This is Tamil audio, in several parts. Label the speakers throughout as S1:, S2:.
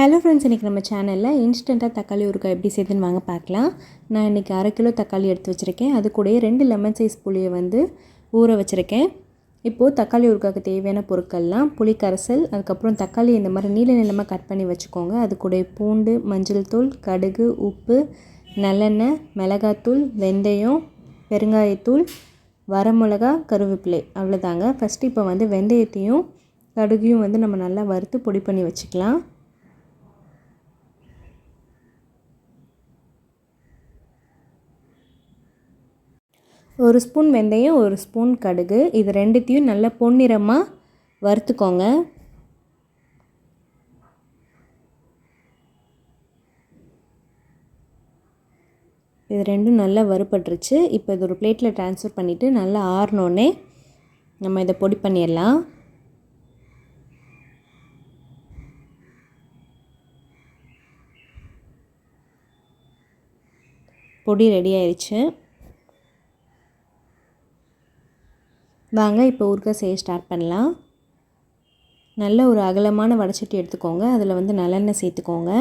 S1: ஹலோ ஃப்ரெண்ட்ஸ் இன்றைக்கி நம்ம சேனலில் இன்ஸ்டண்ட்டாக தக்காளி ஊறுகாய் எப்படி செய்யுதுன்னு வாங்க பார்க்கலாம். நான் இன்றைக்கி அரை கிலோ தக்காளி எடுத்து வச்சுருக்கேன். அது கூட ரெண்டு லெமன் சைஸ் புளியை வந்து ஊற வச்சுருக்கேன். இப்போது தக்காளி ஊறுகாய்க்கு தேவையான பொருட்கள்லாம் புளி கரைசல் அதுக்கப்புறம் தக்காளி இந்த மாதிரி நீல நிலமாக கட் பண்ணி வச்சுக்கோங்க. அது கூட பூண்டு மஞ்சள் தூள் கடுகு உப்பு நல்லெண்ணெய் மிளகாத்தூள் வெந்தயம் பெருங்காயத்தூள் வரமிளகா கருவேப்பிலை. அவ்வளோதாங்க ஃபஸ்ட்டு இப்போ வந்து வெந்தயத்தையும் கடுகையும் வந்து நம்ம நல்லா வறுத்து பொடி பண்ணி வச்சுக்கலாம். ஒரு ஸ்பூன் வெந்தயம் ஒரு ஸ்பூன் கடுகு. இது ரெண்டுத்தையும் நல்லா பொன்னிறமாக வறுத்துக்கோங்க. இது ரெண்டும் நல்லா வறுபட்டுருச்சு. இப்போ இது ஒரு பிளேட்டில் ட்ரான்ஸ்ஃபர் பண்ணிவிட்டு நல்லா ஆறினோடனே நம்ம இதை பொடி பண்ணிடலாம். பொடி ரெடி ஆயிடுச்சு வாங்க இப்போ ஊறுகாய் செய்ய ஸ்டார்ட் பண்ணலாம். நல்ல ஒரு அகலமான வடச்சட்டி எடுத்துக்கோங்க. அதில் வந்து நல்லெண்ணெய் சேர்த்துக்கோங்க.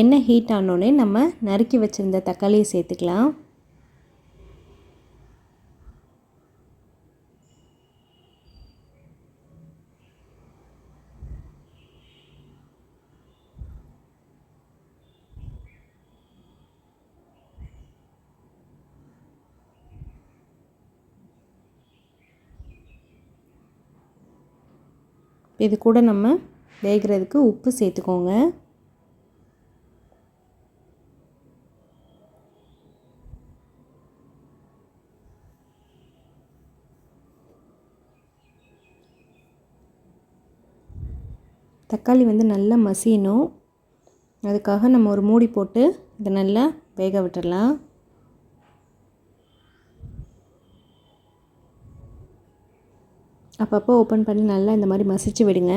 S1: எண்ணெய் ஹீட் ஆனோடனே நம்ம நறுக்கி வச்சுருந்த தக்காளியை சேர்த்துக்கலாம். இது கூட நம்ம வேகிறதுக்கு உப்பு சேர்த்துக்கோங்க. தக்காளி வந்து நல்லா மசியணும். அதுக்காக நம்ம ஒரு மூடி போட்டு இதை நல்லா வேக விட்டுடலாம். அப்பப்போ ஓப்பன் பண்ணி நல்லா இந்த மாதிரி மசிச்சு விடுங்க.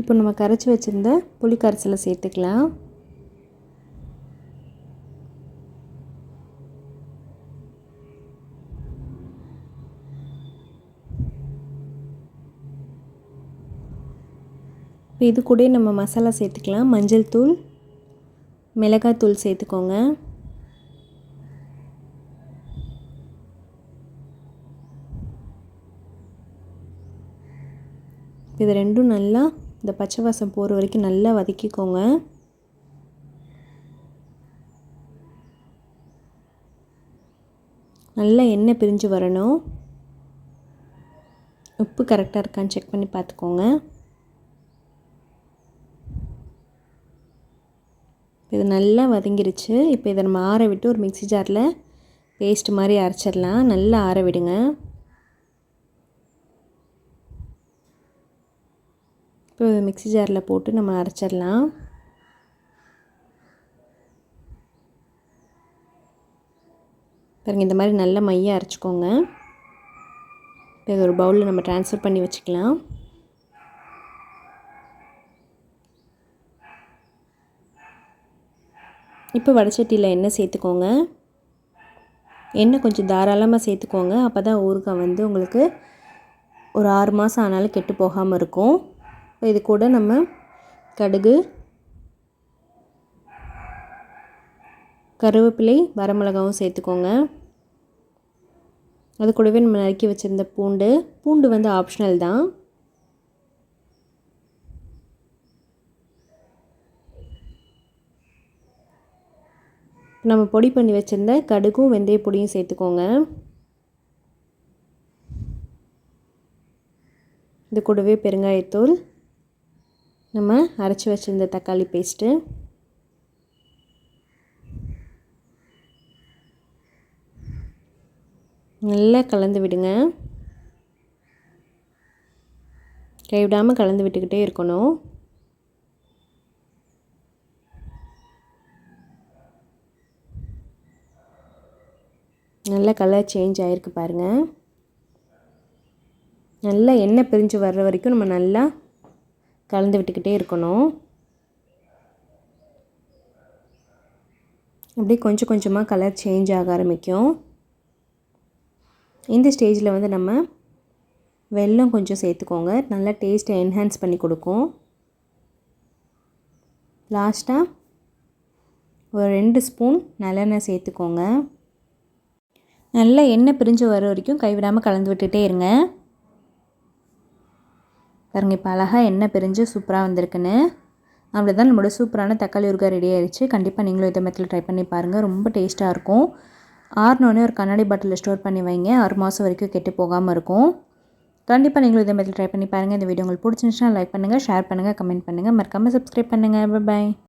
S1: இப்போ நம்ம கரைச்சி வச்சுருந்த புளி கரைசலை சேர்த்துக்கலாம். இப்போ இது கூட நம்ம மசாலா சேர்த்துக்கலாம். மஞ்சள் தூள் மிளகாத்தூள் சேர்த்துக்கோங்க. இது ரெண்டும் நல்லா இந்த பச்சை வாசம் போகிற வரைக்கும் நல்லா வதக்கிக்கோங்க. நல்லா எண்ணெய் பிரிஞ்சு வரணும். உப்பு கரெக்டாக இருக்கான்னு செக் பண்ணி பார்த்துக்கோங்க. இது நல்லா வதங்கிருச்சு. இப்போ இதை நம்ம ஆற விட்டு ஒரு மிக்சி ஜாரில் பேஸ்ட் மாதிரி அரைச்சிடலாம். நல்லா ஆற விடுங்க. இப்போ மிக்சி ஜாரில் போட்டு நம்ம அரைச்சிடலாம். பாருங்கள் இந்த மாதிரி நல்ல மைய அரைச்சிக்கோங்க. இப்போ இது ஒரு பவுலில் நம்ம ட்ரான்ஸ்ஃபர் பண்ணி வச்சுக்கலாம். இப்போ வடச்சட்டியில் எண்ணெய் சேர்த்துக்கோங்க. எண்ணெய் கொஞ்சம் தாராளமாக சேர்த்துக்கோங்க. அப்போ தான் ஊறுகாய் வந்து உங்களுக்கு ஒரு ஆறு மாதம் ஆனாலும் கெட்டு போகாமல் இருக்கும். இது கூட நம்ம கடுகு கருவேப்பிலை வரமிளகாவும் சேர்த்துக்கோங்க. அது கூடவே நம்ம நறுக்கி வச்சுருந்த பூண்டு பூண்டு வந்து ஆப்ஷனல் தான். நம்ம பொடி பண்ணி வச்சுருந்த கடுகும் வெந்தய பொடியும் சேர்த்துக்கோங்க. இது கூடவே பெருங்காயத்தூள். நம்ம அரைச்சி வச்சுருந்த தக்காளி பேஸ்ட்டு. நல்லா கலந்து விடுங்க. கைவிடாமல் கலந்து விட்டுக்கிட்டே இருக்கணும். நல்ல கலர் சேஞ்ச் ஆகிருக்கு பாருங்கள் நல்லா எண்ணெய் பிரிஞ்சு வர்ற வரைக்கும் நம்ம நல்லா கலந்து விட்டுக்கிட்டே இருக்கணும். அப்படியே கொஞ்சம் கொஞ்சமாக கலர் சேஞ்ச் ஆக ஆரம்பிக்கும். இந்த ஸ்டேஜில் வந்து நம்ம வெல்லம் கொஞ்சம் சேர்த்துக்கோங்க. நல்லா டேஸ்ட்டை என்ஹான்ஸ் பண்ணி கொடுக்கும். லாஸ்ட்டாக ஒரு ரெண்டு ஸ்பூன் நல்லெண்ணெய் சேர்த்துக்கோங்க. நல்லா எண்ணெய் பிரிஞ்சு வர வரைக்கும் கைவிடாமல் கலந்து விட்டுட்டே இருங்க. பாருங்கள் இப்போ அழகாக எண்ணெய் பிரிஞ்சு சூப்பராக வந்திருக்குன்னு. அவ்வளோதான் நம்மளோட சூப்பரான தக்காளி ஊறுகாய் ரெடி ஆயிடுச்சு கண்டிப்பாக நீங்களும் இதை மெத்தில் ட்ரை பண்ணி பாருங்கள் ரொம்ப டேஸ்ட்டாக இருக்கும். ஆறுனோடனே ஒரு கண்ணாடி பாட்டிலில் ஸ்டோர் பண்ணி வைங்க. ஆறு மாதம் வரைக்கும் கெட்டு போகாமல் இருக்கும். கண்டிப்பாக நீங்களும் இதை மாதிரி ட்ரை பண்ணி பாருங்கள் இந்த வீடியோ உங்களுக்கு பிடிச்சிருந்துச்சுன்னா லைக் பண்ணுங்கள் ஷேர் பண்ணுங்கள் கமெண்ட் பண்ணுங்கள் மறக்காமல் சப்ஸ்கிரைப் பண்ணுங்கள் பாய்